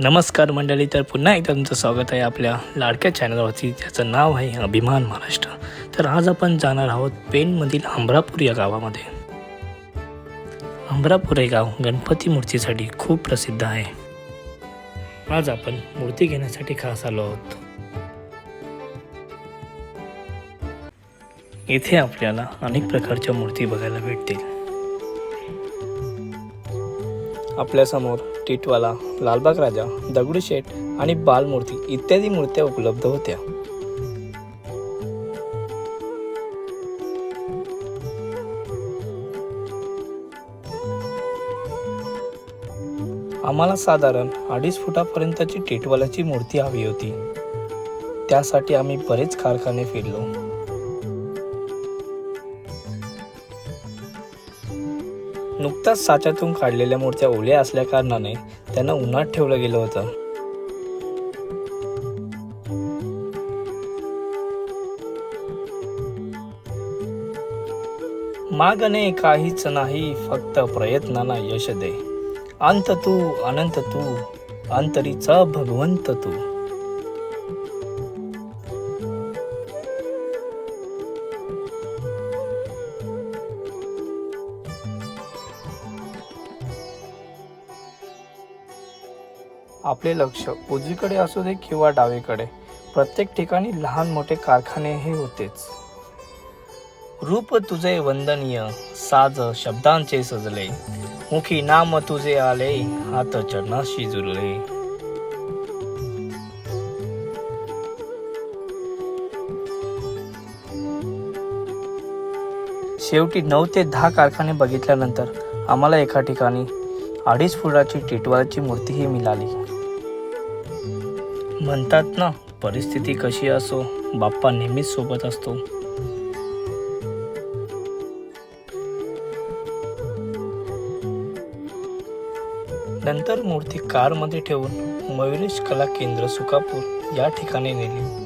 नमस्कार मंडळी तर पुन्हा एकदा तुमचं स्वागत आहे आपल्या लाडक्या चॅनलवरती ज्याचं नाव आहे अभिमान महाराष्ट्र. तर आज आपण जाणार आहोत पेणमधील हमरापूर या गावामध्ये. हमरापूर हे गाव गणपती मूर्तीसाठी खूप प्रसिद्ध आहे. आज आपण मूर्ती घेण्यासाठी खास आलो आहोत. येथे आपल्याला अनेक प्रकारच्या मूर्ती बघायला भेटतील. आपल्यासमोर टिटवाला लालबाग राजा दगडूशेठ आणि बालमूर्ती इत्यादी मूर्त्या उपलब्ध होत्या. आम्हाला साधारण अडीच फुटापर्यंतची टिटवालाची मूर्ती हवी होती. त्यासाठी आम्ही बरेच कारखाने फिरलो. नुकताच साच्यातून काढलेल्या मूर्त्या ओल्या असल्या कारणाने त्यांना उन्हात ठेवलं गेलं होतं. मागणे काहीच नाही फक्त प्रयत्नांना यश दे. अंत तू अनंत तू अंतरीचा भगवंत तू. आपले लक्ष उजवीकडे असू दे किंवा डावीकडे. प्रत्येक ठिकाणी लहान मोठे कारखाने हे होतेच. रूप तुझे वंदनीय साज शब्दांचे सजले. मुखी नाम तुझे आले हात चरणाशी जुळले. शेवटी नऊ ते दहा कारखाने बघितल्यानंतर आम्हाला एका ठिकाणी अडीच फुटाची टिटवाळची मूर्तीही मिळाली. म्हणतात ना परिस्थिती कशी असो बाप्पा नेहमीच सोबत असतो. नंतर मूर्ती कारमध्ये ठेवून मयुरेश कला केंद्र सुकापूर या ठिकाणी नेली.